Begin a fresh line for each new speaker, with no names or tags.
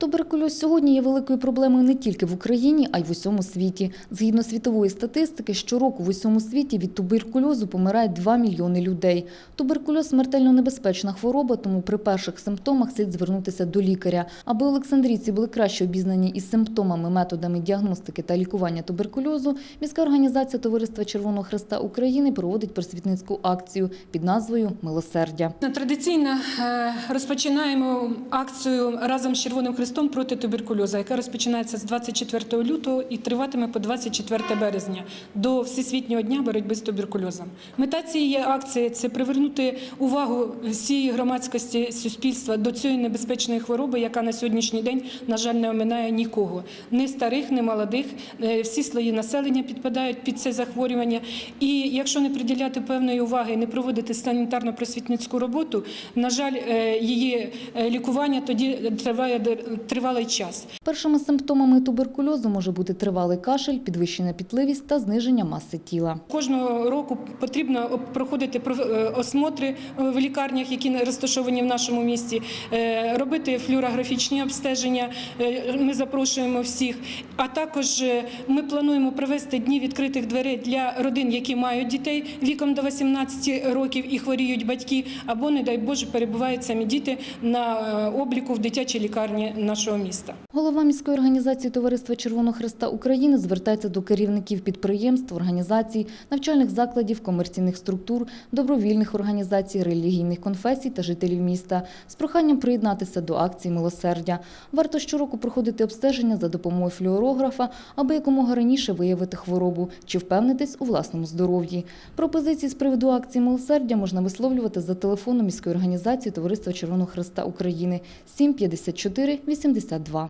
Туберкульоз сьогодні є великою проблемою не тільки в Україні, а й в усьому світі. Згідно світової статистики, щороку в усьому світі від туберкульозу помирає 2 мільйони людей. Туберкульоз – смертельно небезпечна хвороба, тому при перших симптомах слід звернутися до лікаря. Аби олександрійці були краще обізнані із симптомами, методами діагностики та лікування туберкульозу, міська організація Товариства Червоного Хреста України проводить просвітницьку акцію під назвою Милосердя.
Традиційно е, розпочинаємо акцію разом з Червоним Христом проти туберкульозу, яка розпочинається з 24 лютого і триватиме по 24 березня до Всесвітнього дня боротьби з туберкульозом. Мета цієї акції це привернути увагу всієї громадськості суспільства до цієї небезпечної хвороби, яка на сьогоднішній день, на жаль, не оминає нікого. Ні старих, ні молодих. Е, Всі слої населення підпадають під це захворювання. І якщо не приділяти певної уваги не проводити санітарно-просвітницьку роботу, на жаль, е, її е, лікування тоді триває тривалий час.
Першими симптомами туберкульозу може бути тривалий кашель, підвищена пітливість та зниження маси тіла.
Кожного року потрібно проходити е, осмотри е, в лікарнях, які розташовані в нашому місті, е, робити флюорографічні обстеження. Ми запрошуємо всіх. А також ми плануємо провести дні відкритих дверей для родин, які мають дітей віком до 18 років і хворіють батьки, або, не дай Боже, перебувають самі діти на обліку в дитячій лікарні нашого міста.
Голова міської організації Товариства Червоного Хреста України звертається до керівників підприємств, організацій, навчальних закладів, комерційних структур, добровільних організацій, релігійних конфесій та жителів міста з проханням приєднатися до акції милосердя. Варто щороку проходити обстеження за допомогою флюорографа, аби якомога раніше виявити хворобу чи впевнитись у власному здоров'ї. Пропозиції з приводу акції милосердя можна висловлювати за телефоном міської організації Товариства Червоного Хреста України 754 82.